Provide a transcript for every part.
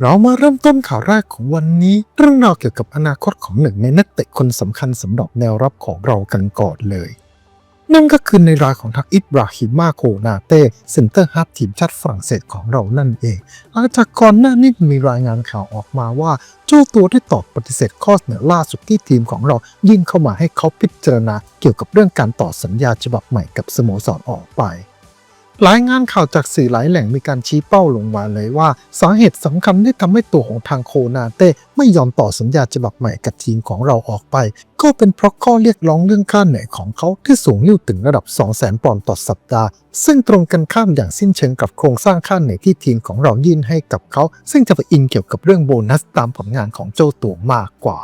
เรามาเริ่มต้นข่าวแรกของวันนี้เรื่องราวเกี่ยวกับอนาคตของหนึ่งในนักเตะคนสำคัญสำหรับแนวรับของเรากันก่อนเลย นั่นก็คือในรายของทักอิบราฮิมาโคนาเต้เซนเตอร์ฮาร์ฟทีมชาติฝรั่งเศสของเรานั่นเองหลังจากก่อนหน้านี้มีรายงานข่าวออกมาว่าเจ้าตัวได้ตอบปฏิเสธข้อเสนอล่าสุดที่ทีมของเรายื่นเข้ามาให้เขาพิจารณาเกี่ยวกับเรื่องการต่อสัญญาฉบับใหม่กับสโมสรออกไป รายงานข่าวจากสื่อหลายแหล่งมีการชี้เป้าลงมาเลยว่า สาเหตุสำคัญที่ทำให้ตัวของทางโคนาเต้ไม่ยอมต่อสัญญาฉบับใหม่กับทีมของเราออกไป ก็เป็นเพราะข้อเรียกร้องเรื่องค่าเหนื่อยของเขาที่สูงลิ่วถึงระดับ 200,000 ปอนด์ต่อสัปดาห์ ซึ่งตรงกันข้ามอย่างสิ้นเชิงกับโครงสร้างค่าเหนื่อยที่ทีมของเรายื่นให้กับเขา ซึ่งจะไปอิงเกี่ยวกับเรื่องโบนัสตามผลงานของเจ้าตัวมากกว่า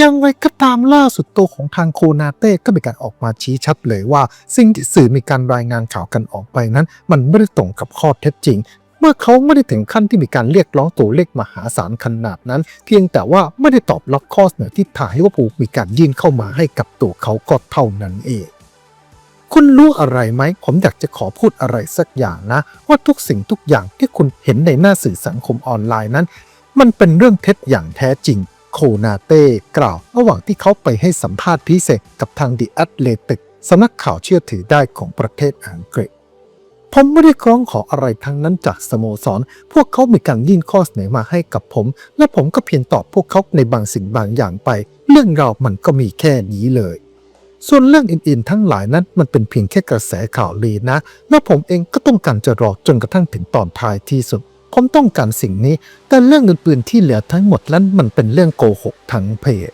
ย่างไรก็ตามล่าสุดตัวของทางโคนาเต้ก็มีการออกมาชี้ชัดเลยว่า สิ่งที่สื่อมีการรายงานข่าวกันออกไปนั้น มันไม่ได้ตรงกับข้อเท็จจริงเมื่อเขาไม่ได้ถึงขั้นที่มีการเรียกร้องตัวเลขมหาศาลขนาดนั้น เพียงแต่ว่าไม่ได้ตอบรับข้อเสนอที่ทางลิเวอร์พูมีการยื่นเข้ามาให้กับตัวเขาก็เท่านั้นเอง คุณรู้อะไรไหม ผมอยากจะขอพูดอะไรสักอย่างนะ ว่าทุกสิ่งทุกอย่างที่คุณเห็นในหน้าสื่อสังคมออนไลน์นั้น มันเป็นเรื่องเท็จอย่างแท้จริง โคนาเต้กล่าวระหว่างที่เขาไปให้สัมภาษณ์พิเศษกับทางดิแอตเลติกสำนักข่าวเชื่อถือได้ของประเทศอังกฤษผมไม่ได้ร้องขออะไรทั้งนั้นจากสโมสร พวกเขามีการยื่นข้อเสนอมาให้กับผม และผมก็เพียงตอบพวกเขาในบางสิ่งบางอย่างไป เรื่องราวมันก็มีแค่นี้เลย ส่วนเรื่องอื่นๆ ทั้งหลายนั้นมันเป็นเพียงแค่กระแสข่าวลือนะ และผมเองก็ต้องการจะรอจนกระทั่งถึงตอนท้ายที่สุด ผมต้องการสิ่งนี้ แต่เรื่องอื่นๆที่เหลือทั้งหมดนั้นมันเป็นเรื่องโกหกทั้งเพจ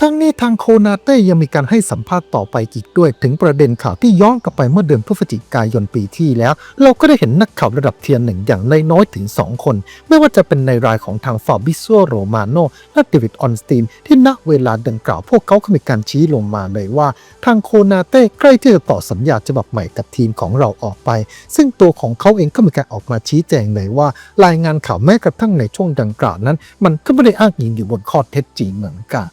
ทั้งนี้ทางโคนาเต้ยังมีการให้สัมภาษณ์ต่อไปอีกด้วย ถึงประเด็นข่าวที่ย้อนกลับไปเมื่อเดือนพฤศจิกายนปีที่แล้ว เราก็ได้เห็นนักข่าวระดับเทียนหนึ่งอย่างนน้อยๆถึง 2 คน ไม่ว่าจะเป็นในรายของทางฟาบิซัวโรมาโนและเดวิดออนสตีน ที่ณเวลาดังกล่าวพวกเขาก็มีการชี้ลงมาเลยว่า ทางโคนาเต้ใกล้ที่จะต่อสัญญาฉบับใหม่กับทีมของเราออกไป ซึ่งตัวของเขาเองก็มีการออกมาชี้แจงเลยว่า รายงานข่าวแม้กระทั่งในช่วงดังกล่าวนั้น มันก็ไม่ได้อ้างอิงอยู่บนข้อเท็จจริงเหมือนกัน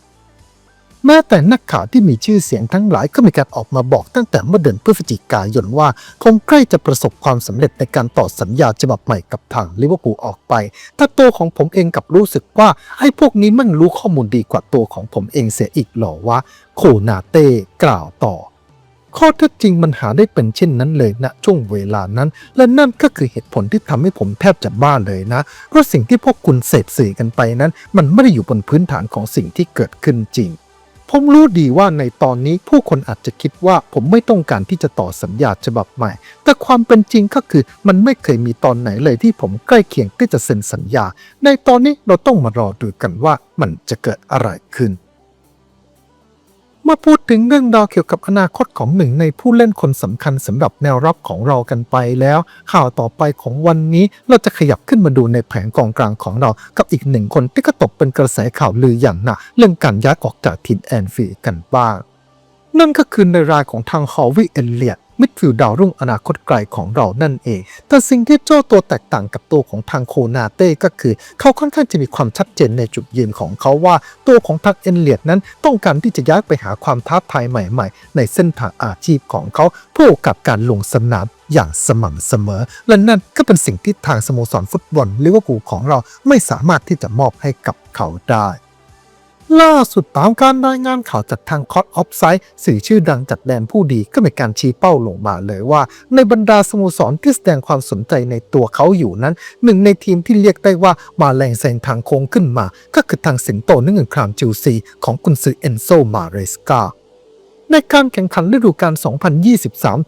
แม้แต่นักข่าวที่มีชื่อเสียงทั้งหลายก็มีการออกมาบอกตั้งแต่เมื่อเดือนพฤศจิกายนว่า คงใกล้จะประสบความสำเร็จในการต่อสัญญาฉบับใหม่กับทางลิเวอร์พูลออกไป แต่ตัวของผมเองกับรู้สึกว่าไอ้พวกนี้มันรู้ข้อมูลดีกว่าตัวของผมเองเสียอีกหรอว่าโคนาเต้กล่าวต่อข้อเท็จจริงมันหาได้เป็นเช่นนั้นเลยณช่วงเวลานั้น และนั่นก็คือเหตุผลที่ทำให้ผมแทบจะบ้าเลยนะ เพราะสิ่งที่พวกคุณเสพสื่อกันไปนั้น มันไม่ได้อยู่บนพื้นฐานของสิ่งที่เกิดขึ้นจริง ผมรู้ดีว่าในตอนนี้ผู้คนอาจจะคิดว่าผมไม่ต้องการที่จะต่อสัญญาฉบับใหม่ แต่ความเป็นจริงก็คือมันไม่เคยมีตอนไหนเลยที่ผมใกล้เคียงที่จะเซ็นสัญญา ในตอนนี้เราต้องมารอดูกันว่ามันจะเกิดอะไรขึ้น มาพูดถึงเรื่องราวเกี่ยวกับอนาคตของหนึ่งในผู้เล่นคนสำคัญสำหรับแนวรับของเรากันไปแล้ว ข่าวต่อไปของวันนี้เราจะขยับขึ้นมาดูในแผงกองกลางของเรา กับอีกหนึ่งคนที่ก็ตกเป็นกระแสข่าวลืออย่างหนักเรื่องการย้ายออกจากทีมแอนฟีกันบ้าง นั่นก็คือในรายของทางฮอวิเอเลียต มิดฟิลด์ดาวรุ่งอนาคตไกลของเรานั่นเอง แต่สิ่งที่เจ้าตัวแตกต่างกับตัวของทางโคนาเต้ก็คือ เขาค่อนข้างจะมีความชัดเจนในจุดยืนของเขาว่า ตัวของทางเอเลียตนั้นต้องการที่จะย้ายไปหาความท้าทายใหม่ ๆ ในเส้นทางอาชีพของเขาเพื่อกาสการลงสนามอย่างสม่ำเสมอ และนั่นก็เป็นสิ่งที่ทางสโมสรฟุตบอลลิเวอร์พูลของเราไม่สามารถที่จะมอบให้กับเขาได้ ล่าสุดตามการรายงานข่าวจากทางคอตออฟไซด์สื่อชื่อดังจากแดนผู้ดีก็มีการชี้เป้าลงมาเลยว่า ในบรรดาสโมสรที่แสดงความสนใจในตัวเขาอยู่นั้น หนึ่งในทีมที่เรียกได้ว่ามาแรงแซงทางโค้งขึ้นมา ก็คือทางสิงโตนึ่งครามจิวซีของกุนซือเอนโซมาเรสกาในการแข่งขันฤดูกาล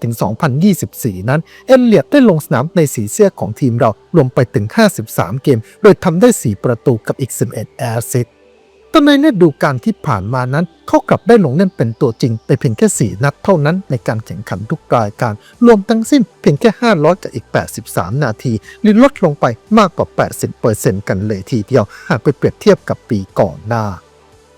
2023-2024 นั้น เอเลียตได้ลงสนามในสีเสื้อของทีมเรารวมไปถึง 53 เกม โดยทำได้ 4 ประตูกับอีก 11 แอสซิสต์ แต่ในฤดูกาลที่ผ่านมานั้นเขากลับได้ลงเล่นเป็นตัวจริงไปเพียงแค่ 4 นัดเท่านั้นในการแข่งขันทุกรายการ รวมทั้งสิ้นเพียงแค่ 500กับอีก 83 นาทีหรือลดลงไปมากกว่า 80%กันเลยทีเดียว หากไปเปรียบเทียบกับปีก่อนหน้า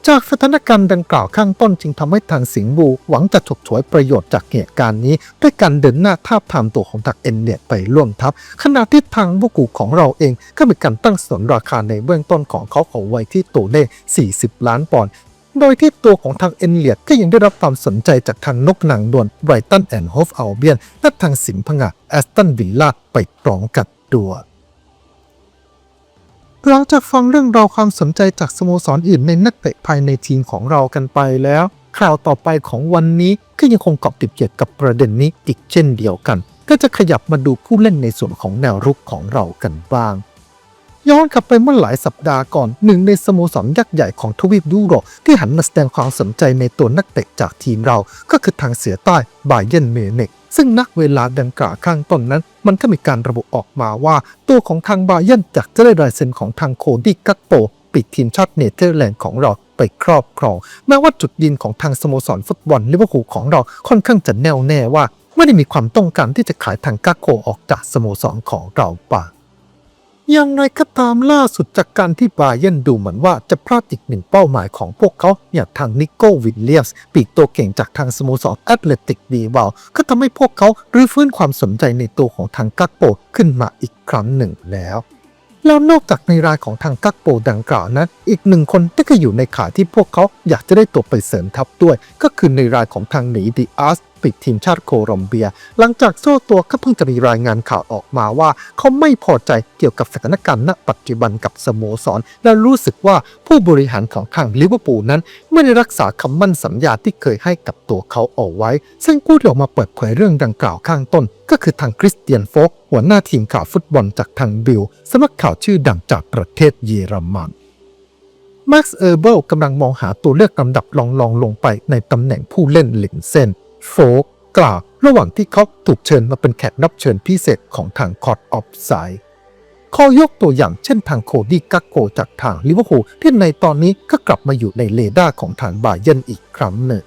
จากสถานการณ์ดังกล่าวข้างต้นจึงทำให้ทางสิงห์บูหวังจะฉกฉวยประโยชน์จากเหตุการณ์นี้ ด้วยการเดินหน้าทาบทามตัวของทักเอ็นเนียไปร่วมทัพ ขณะที่ทางบุกูของเราเองก็มีการตั้งสนราคาในเบื้องต้นของเขาเอาไว้ที่ตัวเลข 40 ล้านปอนด์โดยที่ตัวของทางเอ็นเลียดก็ยังได้รับความสนใจจากทางนกหนังดวนไบรตันแอนด์โฮฟอัลเบียนและทางสิมพงะแอสตันวิลล่าไปพร้อมกับตัว หลังจากฟังเรื่องราวความสนใจจากสโมสรอื่นในนักเตะภายในทีมของเรากันไปแล้ว ข่าวต่อไปของวันนี้ก็ยังคงเกาะติดเกี่ยวกับประเด็นนี้อีกเช่นเดียวกัน ก็จะขยับมาดูผู้เล่นในส่วนของแนวรุกของเรากันบ้าง ย้อนกลับไปเมื่อหลายสัปดาห์ก่อนหนึ่งในสโมสรยักษ์ใหญ่ของทวีปยุโรปที่หันมาแสดงความสนใจในตัวนักเตะจากทีมเรา ก็คือทางเสือใต้บาเยนเมเนก ซึ่งนักเวลาดังกล่าวข้างต้นนั้น มันก็มีการระบุออกมาว่า ตัวของทางบาเยนอยากจะได้ลายเซ็นของทางโคดี้กัตโป ปิดทีมชาติเนเธอร์แลนด์ของเราไปครอบครอง แม้ว่าจุดยืนของทางสโมสรฟุตบอลลิเวอร์พูลของเราค่อนข้างจะแน่วแน่ว่า ไม่ได้มีความต้องการที่จะขายทางกักโกออกจากสโมสรของเราป่า ย่างไรก็ตามล่าสุดจากการที่บาเยนดูเหมือนว่าจะพลาดอีกหนึ่งเป้าหมายของพวกเขาอย่างทางนิโก้วิลเลียมส์ปีกตัวเก่งจากทางสโมสรแอตเลติกบีบาก็ทำให้พวกเขารื้อฟื้นความสนใจในตัวของทางกักโปขึ้นมาอีกครั้งหนึ่งแล้วแล้วนอกจากในรายของทางกักโปดังกล่าวนั้น อีกหนึ่งคนที่ก็อยู่ในขาที่พวกเขาอยากจะได้ตัวไปเสริมทัพด้วย ก็คือในรายของทางหนีดีอาร์สปิดทีมชาติโคลอมเบีย หลังจากโซ่ตัวก็เพิ่งจะมีรายงานข่าวออกมาว่า เขาไม่พอใจเกี่ยวกับสถานการณ์ณปัจจุบันกับสโมสร และรู้สึกว่าผู้บริหารของทางลิเวอร์พูลนั้น ไม่ได้รักษาคำมั่นสัญญาที่เคยให้กับตัวเขาเอาไว้ ซึ่งผู้ที่ออกมาเปิดเผยเรื่องดังกล่าวข้างต้น ก็คือทางคริสเตียนโฟกหัวหน้าทีมข่าวฟุตบอลจากทางบิลสำนักข่าวชื่อดังจากประเทศเยอรมันมาร์คเออร์เบิลกำลังมองหาตัวเลือกลำดับรองๆลงไปในตำแหน่งผู้เล่นหลินเซน โฟกกล่าวระหว่างที่เขาถูกเชิญมาเป็นแขกรับเชิญพิเศษของทางคอร์ดออฟไซด์ขอยกตัวอย่างเช่นทางโคดี้กักโกจากทางลิเวอร์พูลที่ในตอนนี้ก็กลับมาอยู่ในเรดาร์ของทางบาเยนอีกครั้งหนึ่ง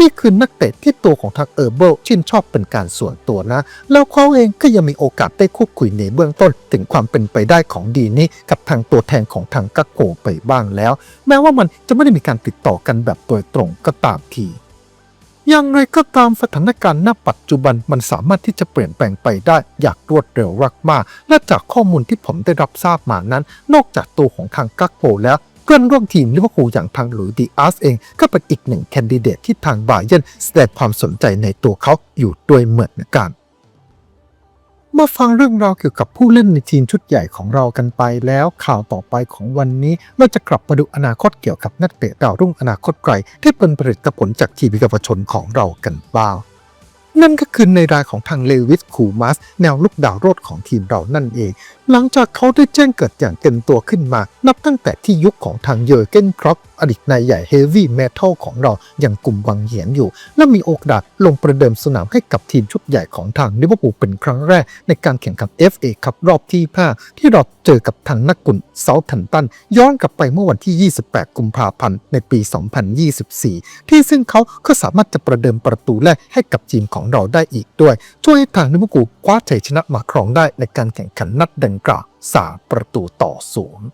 นี่คือนักเตะที่ตัวของทางเออร์เบิลชื่นชอบเป็นการส่วนตัวนะ แล้วเขาเองก็ยังมีโอกาสได้พูดคุยในเบื้องต้น ถึงความเป็นไปได้ของดีนี้กับทางตัวแทนของทางกักโกไปบ้างแล้ว แม้ว่ามันจะไม่ได้มีการติดต่อกันแบบโดยตรงก็ตามที อย่างไรก็ตามสถานการณ์ณปัจจุบันมันสามารถที่จะเปลี่ยนแปลงไปได้อย่างรวดเร็วมากๆและจากข้อมูลที่ผมได้รับทราบมานั้น นอกจากตัวของทางกักโปแล้วเพื่อนร่วมทีมลิเวอร์พูลอย่างทางหลุยส์ดีอาร์สเองก็เป็นอีกหนึ่งแคนดิเดตที่ทางบาเยนแสดงความสนใจในตัวเขาอยู่ด้วยเหมือนกัน เมาฟังเรื่องราวเกี่ยวกับผู้เล่นในทีมชุดใหญ่ของเรากันไปแล้วข่าวต่อไปของวันนี้ เราจะกลับมาดูอนาคตเกี่ยวกับนักเตะดาวรุ่งอนาคตไกลที่เป็นผลิตผลจากทีมเยาวชนของเรากันบ้างนั่นก็คือในรายของทางเลวิสคูมัส แนวลุกดาวโรดของทีมเรานั่นเอง หลังจากเขาได้แจ้งเกิดอย่างเต็มตัวขึ้นมา นับตั้งแต่ที่ยุคของทางเยอร์เกนครอป อดีตนายใหญ่เฮฟวี่เมทัลของเราอย่างกลุ่มวังเหียนอยู่ และมีโอกาสลงประเดิมสนามให้กับทีมชุดใหญ่ของทางลิเวอร์พูลเป็นครั้งแรก ในการแข่งขัน FA ครับรอบที่ 5 ที่เราเจอกับทางนักกุนเซาท์ทันตัน ย้อนกลับไปเมื่อวันที่ 28 กุมภาพันธ์ในปี 2024 ที่ซึ่งเขาก็สามารถจะประเดิมประตูแรกให้กับทีมของเราได้อีกด้วย ช่วยให้ทางลิเวอร์พูลคว้าชัยชนะมาครองได้ในการแข่งขันนัดดังกล่าวสาประตูต่อศูนย์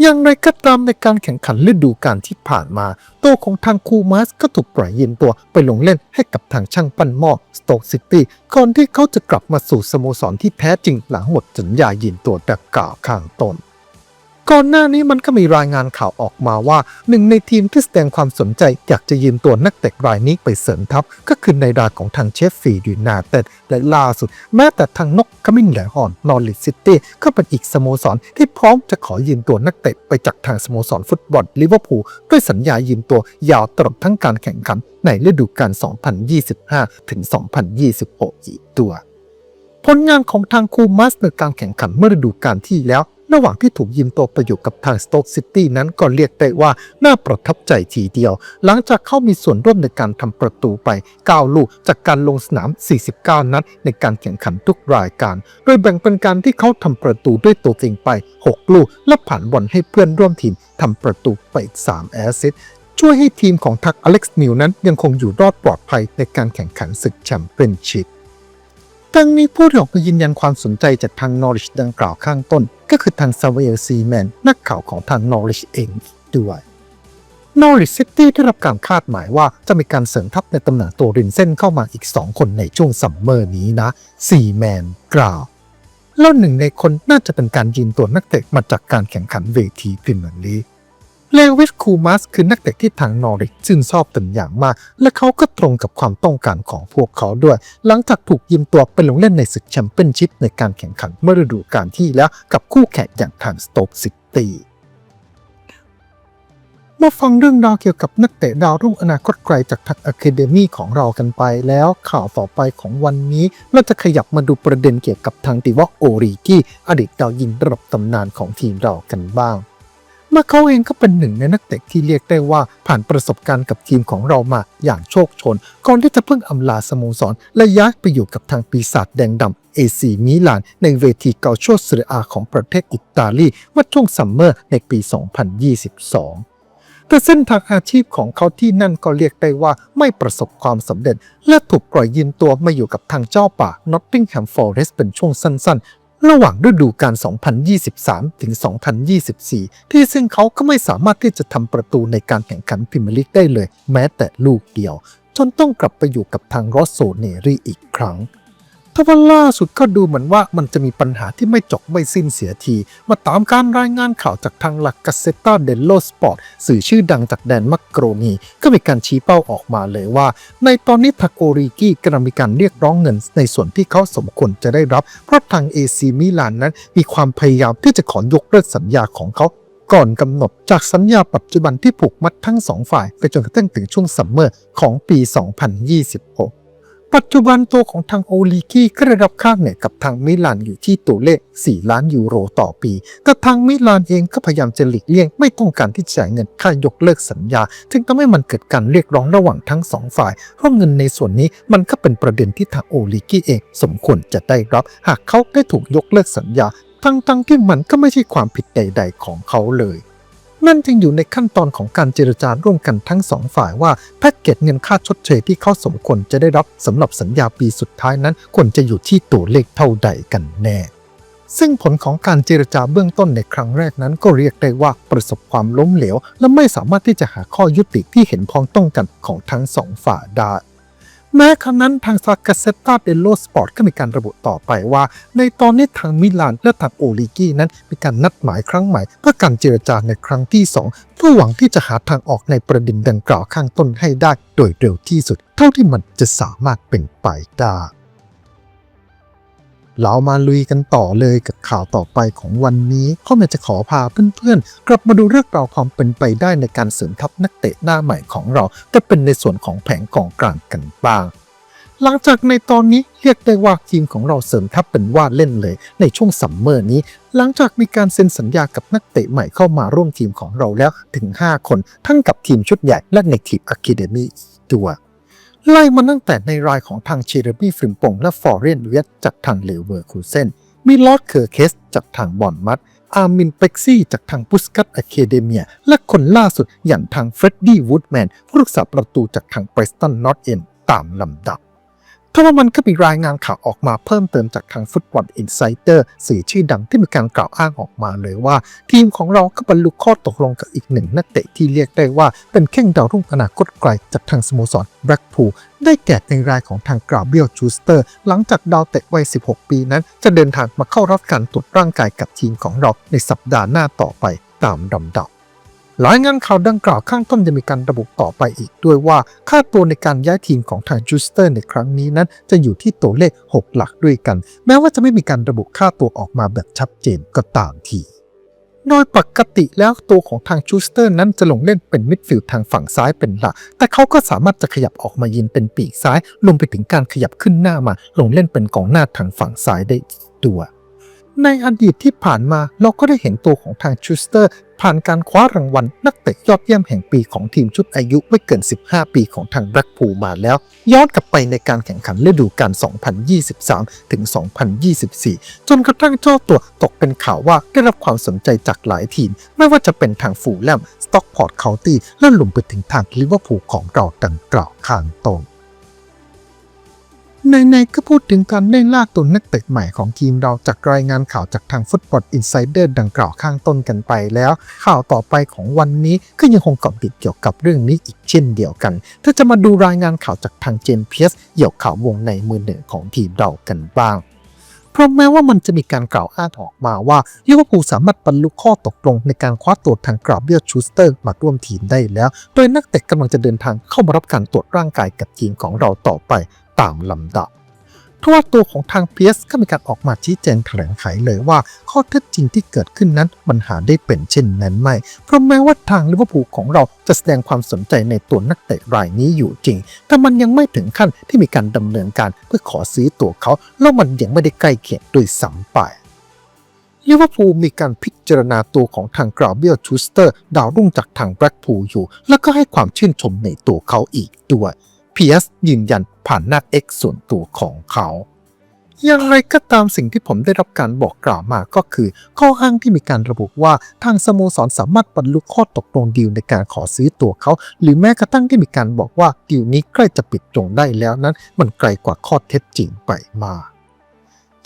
อย่างไรก็ตามในการแข่งขันฤดูกาลที่ผ่านมา ตัวของทางคูมัสก็ถูกปล่อยยืมตัวไปลงเล่นให้กับทางช่างปั้นหม้อสโตกซิตี้ก่อนที่เขาจะกลับมาสู่สโมสรที่แท้จริงหลังหมดสัญญายืนตัวดักกล่าวข้างต้น ก่อนหน้านี้มันก็มีรายงานข่าวออกมาว่า หนึ่งในทีมที่แสดงความสนใจอยากจะยืมตัวนักเตะรายนี้ไปเสริมทัพ ก็คือในราของทางเชฟฟีด์ยูไนเต็ดและล่าสุด แม้แต่ทางนกขมิ้นแหลหอนนอริซิตี้ก็เป็นอีกสโมสรที่พร้อมจะขอยืมตัวนักเตะไปจากทางสโมสรฟุตบอลลิเวอร์พูลด้วยสัญญายืมตัวยาวตลอดทั้งการแข่งขันในฤดูกาล 2025 ถึง 2026 อีกตัวผลงานของทางคูมัสในการแข่งขันเมื่อฤดูกาลที่แล้ว ระหว่างที่ถูกยืมตัวไปอยู่กับทางสโต๊กซิตี้นั้นก็เรียกได้ว่าน่าประทับใจทีเดียว หลังจากเข้ามีส่วนร่วมในการทำประตูไป 9 ลูกจากการลงสนาม 49 นัดในการแข่งขันทุกรายการ โดยแบ่งเป็นการที่เขาทำประตูด้วยตัวเองไป 6 ลูก และผ่านบอลให้เพื่อนร่วมทีมทำประตูไปอีก3แอสซิสช่วยให้ทีมของทักอเล็กซ์นิวนั้นยังคงอยู่รอดปลอดภัยในการแข่งขันศึกแชมเปี้ยนชิพ ทั้งนี้ผู้ที่ออกมายืนยันความสนใจจากทางนอริชดังกล่าวข้างต้น ก็คือทางซาเวลซีแมนนักข่าวของทางนอริชเองด้วยนอริชซิตี้ได้รับการคาดหมายว่าจะมีการเสริมทัพในตำแหน่งตัวรินเส้นเข้ามาอีก 2 คนในช่วงซัมเมอร์นี้นะซีแมนกล่าวแล้วหนึ่งในคนน่าจะเป็นการยืนตัวนักเตะมาจากการแข่งขันเวทีพรีเมียร์ลีก เลวิสคูมัสคือนักเตะที่ทางนอริกชื่นชอบเป็นอย่างมาก และเขาก็ตรงกับความต้องการของพวกเขาด้วย หลังจากถูกยืมตัวไปลงเล่นในศึกแชมเปี้ยนชิพในการแข่งขันเมื่อฤดูกาลที่แล้วกับคู่แข่งอย่างทางสโต๊กซิตี้มาฟังเรื่องราวเกี่ยวกับนักเตะดาวรุ่งอนาคตไกลจากทางอะคาเดมีของเรากันไปแล้วข่าวต่อไปของวันนี้เราจะขยับมาดูประเด็นเกี่ยวกับทางติวอโอริกี้อดีตดาวยิงระดับตำนานของทีมเรากันบ้าง มาเขาเองก็เป็นหนึ่งในนักเตะที่เรียกได้ว่าผ่านประสบการณ์กับทีมของเรามาอย่างโชคโชน ก่อนที่จะเพิ่งอำลาสโมสร และย้ายไปอยู่กับทางปีศาจแดงดำเอซีมิลาน ในเวทีเกาโชเซเรียอาของประเทศอิตาลีเมื่อช่วงซัมเมอร์ในปี 2022แต่เส้นทางอาชีพของเขาที่นั่นก็เรียกได้ว่าไม่ประสบความสำเร็จ และถูกปล่อยยืมตัวมาอยู่กับทางเจ้าป่านอตติงแฮมฟอเรสเป็นช่วงสั้น ๆ ระหว่างฤดูกาล 2023 ถึง 2024 ที่ซึ่งเขาก็ไม่สามารถที่จะทำประตูในการแข่งขันพรีเมียร์ลีกได้เลย แม้แต่ลูกเดียว จนต้องกลับไปอยู่กับทางรอสโซเนรีอีกครั้ง ทว่าล่าสุดก็ดูเหมือนว่ามันจะมีปัญหาที่ไม่จบไม่สิ้นเสียที มาตามการรายงานข่าวจากทางหลักกาเซตาเดลโลสปอร์ตสื่อชื่อดังจากแดนมักโกรนีก็มีการชี้เป้าออกมาเลยว่า ในตอนนี้ทาโกริกิกำลังมีการเรียกร้องเงินในส่วนที่เขาสมควรจะได้รับ เพราะทางเอซีมิลานนั้นมีความพยายามที่จะขอยกเลิกสัญญาของเขาก่อนกำหนดจากสัญญาปัจจุบันที่ผูกมัดทั้งสองฝ่าย ไปจนกระทั่งถึงช่วงซัมเมอร์ของปี 2026 ปัจจุบันตัวของทางโอลิกี้ก็ได้รับค่าเหนื่อยกับทางมิลานอยู่ที่ตัวเลข 4 ล้านยูโรต่อปี แต่ทางมิลานเองก็พยายามจะหลีกเลี่ยงไม่ต้องการที่จะจ่ายเงินค่ายกเลิกสัญญาจึงทำให้มันเกิดการเรียกร้องระหว่างทั้งสองฝ่าย เพราะเงินในส่วนนี้มันก็เป็นประเด็นที่ทางโอลิกี้เอง สมควรจะได้รับ หากเขาได้ถูกยกเลิกสัญญา ทั้งๆที่มันก็ไม่ใช่ความผิดใด ๆ ของเขาเลย นั่นจึงอยู่ในขั้นตอนของการเจรจาร่วมกันทั้งสองฝ่ายว่าแพ็กเกจเงินค่าชดเชยที่เขาสมควรจะได้รับสำหรับสัญญาปีสุดท้ายนั้นควรจะอยู่ที่ตัวเลขเท่าใดกันแน่ซึ่งผลของการเจรจาเบื้องต้นในครั้งแรกนั้นก็เรียกได้ว่าประสบความล้มเหลว และไม่สามารถที่จะหาข้อยุติที่เห็นพ้องต้องกันของทั้งสองฝ่ายได้ แม้ครั้งนั้นทางซากาเซตาเดโลสปอร์ตก็มีการระบุต่อไปว่า ในตอนนี้ทางมิลานและทางโอลิกี้นั้นมีการนัดหมายครั้งใหม่ เพื่อการเจรจาในครั้งที่ 2 เพื่อหวังที่จะหาทางออกในประเด็นดังกล่าวข้างต้นให้ได้โดยเร็วที่สุด เท่าที่มันจะสามารถเป็นไปได้ เรามาลุยกันต่อเลยกับข่าวต่อไปของวันนี้ข้อมจะขอพาเพื่อนๆ กลับมาดูเรื่องราวความเป็นไปได้ในการเสริมทัพนักเตะหน้าใหม่ของเรา แต่เป็นในส่วนของแผงกองกลางกันบ้าง หลังจากในตอนนี้เรียกได้ว่าทีมของเราเสริมทัพเป็นว่าเล่นเลย ในช่วงซัมเมอร์นี้ หลังจากมีการเซ็นสัญญากับนักเตะใหม่เข้ามาร่วมทีมของเราแล้วถึง 5 คน ทั้งกับทีมชุดใหญ่และในทีมอะคาเดมี่ตัว ไล่มาตั้งแต่ในรายของทางเชเรมี่ฟริมปงและฟอร์เรนเวียตจากทางเลเวอร์คูเซนมีลอดเคอร์เคสจากทางบอนมัดอาร์มินเป็กซี่จากทางบุสกัตอะเคเดเมีย และคนล่าสุดอย่างทางเฟรดดี้วูดแมนผู้รักษาประตูจากทางเปรสตันนอตเอ็นตามลำดับ ทว่ามันก็มีรายงานข่าวออกมาเพิ่มเติมจากทางฟุตบอลอินไซเตอร์สื่อชื่อดังที่มีการกล่าวอ้างออกมาเลยว่า ทีมของเราก็บรรลุข้อตกลงกับอีกหนึ่งนักเตะที่เรียกได้ว่าเป็นแข้งดาวรุ่งอนาคตไกลจากทางสโมสรแบล็กพูลได้แก่ในรายของทางกราเบียลจูสเตอร์ หลังจากดาวเตะวัย 16 ปีนั้น จะเดินทางมาเข้ารับการตรวจร่างกายกับทีมของเราในสัปดาห์หน้าต่อไปตามลำดับ รายงานข่าวดังกล่าวข้างต้นจะมีการระบุต่อไปอีกด้วยว่า ค่าตัวในการย้ายทีมของทางจูสเตอร์ในครั้งนี้นั้น จะอยู่ที่ตัวเลข 6 หลักด้วยกัน แม้ว่าจะไม่มีการระบุค่าตัวออกมาแบบชัดเจนก็ตามทีโดยปกติแล้วตัวของทางชูสเตอร์นั้นจะลงเล่นเป็นมิดฟิลด์ทางฝั่งซ้ายเป็นหลัก แต่เขาก็สามารถจะขยับออกมายืนเป็นปีกซ้ายรวมไปถึงการขยับขึ้นหน้ามา ลงเล่นเป็นกองหน้าทางฝั่งซ้ายได้ด้วย ในอดีตที่ผ่านมาเราก็ได้เห็นตัวของทางชูสเตอร์ ผ่านการคว้ารางวัลนักเตะยอดเยี่ยมแห่งปีของทีมชุดอายุไม่เกิน 15 ปีของทางแบล็กพูลมาแล้ว ย้อนกลับไปในการแข่งขันฤดูกาล 2023 ถึง 2024 จนกระทั่งเจ้าตัวตกเป็นข่าวว่าได้รับความสนใจจากหลายทีม ไม่ว่าจะเป็นทางฟูลแลม สต็อกพอร์ตเคาน์ตี้และรวมไปถึงทางลิเวอร์พูลของเราดังกล่าวข้างต้น ในๆก็พูดถึงการเล่นลากตัวนักเตะใหม่ของทีมเราจากรายงานข่าวจากทางฟุตบอลอินไซเดอร์ดังกล่าวข้างต้นกันไปแล้ว ข่าวต่อไปของวันนี้ก็ยังคงเกาะติดเกี่ยวกับเรื่องนี้อีกเช่นเดียวกัน ถ้าจะมาดูรายงานข่าวจากทางเจนเพียสเกี่ยวข่าววงในมือหนึ่งของทีมเรากันบ้างเพราะแม้ว่ามันจะมีการกล่าวอ้างออกมาว่าลิเวอร์พูลสามารถบรรลุข้อตกลงในการคว้าตัวทางกราเบียชูสเตอร์มาร่วมทีมได้แล้ว โดยนักเตะกำลังจะเดินทางเข้ามารับการตรวจร่างกายกับทีมของเราต่อไป ตามลำดับทว่าตัวของทางเพียสก็มีการออกมาชี้แจงแถลงไขเลยว่า ข้อเท็จจริงที่เกิดขึ้นนั้นมันหาได้เป็นเช่นนั้นไม่ เพราะแม้ว่าทางลิเวอร์พูลของเราจะแสดงความสนใจในตัวนักเตะรายนี้อยู่จริง แต่มันยังไม่ถึงขั้นที่มีการดำเนินการเพื่อขอซื้อตัวเขา แล้วมันยังไม่ได้ใกล้เคียงโดวยซ้ำไปลิเวอร์พูลมีการพิจารณาตัวของทางกราเบียลชูสเตอร์ ดาวรุ่งจากทางแบล็กพูลอยู่ แล้วก็ให้ความชื่นชมในตัวเขาอีกด้วย เพียสยืนยันผ่านหน้า X ส่วนตัวของเขาอย่างไรก็ตามสิ่งที่ผมได้รับการบอกกล่าวมาก็คือ ข้ออ้างที่มีการระบุว่าทางสโมสรสามารถบรรลุข้อตกลงดีลในการขอซื้อตัวเขา หรือแม้กระทั่งที่มีการบอกว่าดีลนี้ใกล้จะปิดจงได้แล้วนั้น มันไกลกว่าข้อเท็จจริงไปมา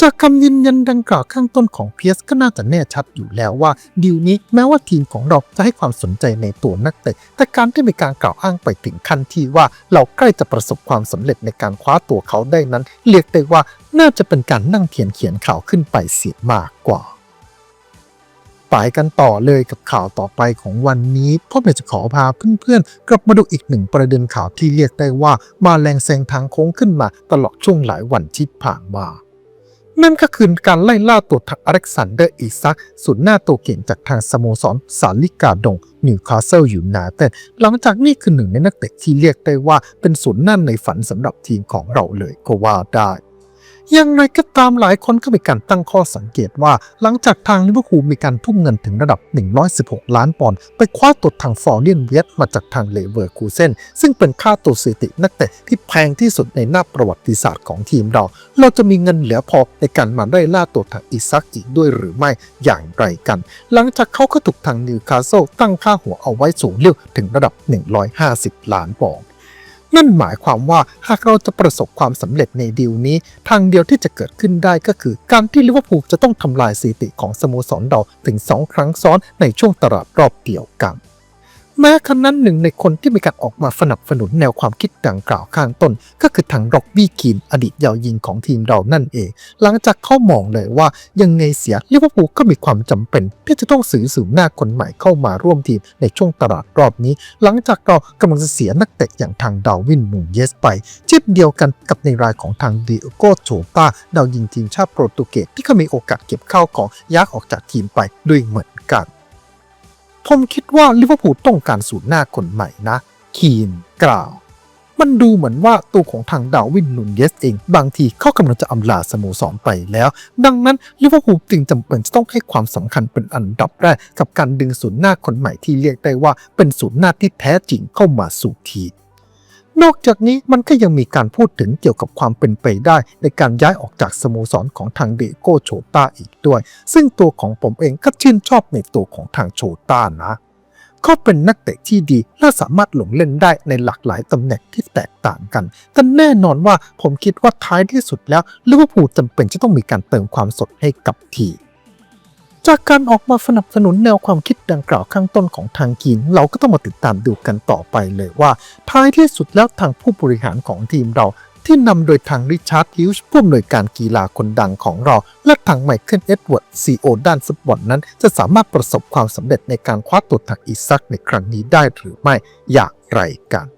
จากคำยืนยันดังกล่าวข้างต้นของเพียสก็น่าจะแน่ชัดอยู่แล้วว่าดีลนี้แม้ว่าทีมของเราจะให้ความสนใจในตัวนักเตะแต่การที่มีการกล่าวอ้างไปถึงขั้นที่ว่าเราใกล้จะประสบความสำเร็จในการคว้าตัวเขาได้นั้น เรียกได้ว่าน่าจะเป็นการนั่งเขียนเขียนข่าวขึ้นไปเสียมากกว่าไปกันต่อเลยกับข่าวต่อไปของวันนี้พ่อเมย์จะขอพาเพื่อนๆ กลับมาดูอีกหนึ่งประเด็นข่าวที่เรียกได้ว่ามาแรงแซงทางโค้งขึ้นมาตลอดช่วงหลายวันที่ผ่านมา นั่นก็คือการไล่ล่าตัวทักอเล็กซานเดอร์อีซักสุดหน้าตัวเก่งจากทางสโมสรสาลิกาดงนิวคาสเซิลยูไนเต็ดหลังจากนี้คือหนึ่งในนักเตะที่เรียกได้ว่าเป็นสุดหน้าในฝันสำหรับทีมของเราเลยก็ว่าได้ ย่างไรก็ตามหลายคนก็มีการตั้งข้อสังเกตว่า หลังจากทางลิเวอร์พูลมีการทุ่มเงินถึงระดับ 116 ล้านปอนด์ไปคว้าตัวทางฟอร์เรียนเวสมาจากทางเลเวอร์คูเซนซึ่งเป็นค่าตัวสถิตินักเตะที่แพงที่สุดในหน้าประวัติศาสตร์ของทีมเรา เราจะมีเงินเหลือพอในการมาได้ล่าตัวทางอิซักอีกด้วยหรือไม่อย่างไรกัน หลังจากเขาก็ถูกทางนิวคาสเซิลตั้งค่าหัวเอาไว้สูงเลี้ยวถึงระดับ 150 ล้านปอนด์ นั่นหมายความว่าหากเราจะประสบความสำเร็จในดีลนี้ ทางเดียวที่จะเกิดขึ้นได้ก็คือ การที่ลิเวอร์พูลจะต้องทำลายสถิติของสโมสรเราถึง 2 ครั้งซ้อนในช่วงตลาดรอบเดียวกัน แม้ครั้นั้นหนึ่งในคนที่มีการออกมาสนับสนุนแนวความคิดดังกล่าวข้างต้น ก็คือทางร็อกบี้คีนอดีตยาวยิงของทีมเรานั่นเอง หลังจากเข้ามองเลยว่ายังไงเสียลิเวอร์พูลก็มีความจำเป็นที่จะต้องซื้อสูงหน้าคนใหม่เข้ามาร่วมทีมในช่วงตลาดรอบนี้ หลังจากเรากำลังจะเสียนักเตะอย่างทางดาวินมูนเยสไปเช่นเดียวกันกับในรายของทางดิโอโกโจตาดาวยิงทีมชาติโปรตุเกสที่ก็มีโอกาสเก็บเข้าของยักออกจากทีมไปด้วยเหมือนกัน ผมคิดว่าลิเวอร์พูลต้องการสูตรหน้าคนใหม่นะ คีนกล่าว มันดูเหมือนว่าตัวของทางดาวินนุนเยสเอง บางทีเขากำลังจะอำลาสโมสรไปแล้ว ดังนั้นลิเวอร์พูลจึงจำเป็นจะต้องให้ความสำคัญเป็นอันดับแรกกับการดึงศูนย์หน้าคนใหม่ที่เรียกได้ว่าเป็นศูนย์หน้าที่แท้จริงเข้ามาสู่ทีม นอกจากนี้มันก็ยังมีการพูดถึงเกี่ยวกับความเป็นไปได้ ในการย้ายออกจากสโมสรของทางเดโกโชต้าอีกด้วย ซึ่งตัวของผมเองก็ชื่นชอบในตัวของทางโชต้านะเขาเป็นนักเตะที่ดีและสามารถลงเล่นได้ในหลากหลายตำแหน่งที่แตกต่างกัน แต่แน่นอนว่าผมคิดว่าท้ายที่สุดแล้วลิเวอร์พูลจำเป็นจะต้องมีการเติมความสดให้กับทีม จากการออกมาสนับสนุนแนวความคิดดังกล่าวข้างต้นของทางกีน เราก็ต้องมาติดตามดูกันต่อไปเลยว่า ท้ายที่สุดแล้วทางผู้บริหารของทีมเราที่นำโดยทางริชาร์ดฮิวส์ผู้อำนวยการกีฬาคนดังของเรา และทางไมเคิลเอ็ดเวิร์ดซีโอด้านฟุตบอลนั้น จะสามารถประสบความสำเร็จในการคว้าตัวทางอีซักในครั้งนี้ได้หรือไม่อย่างไรกัน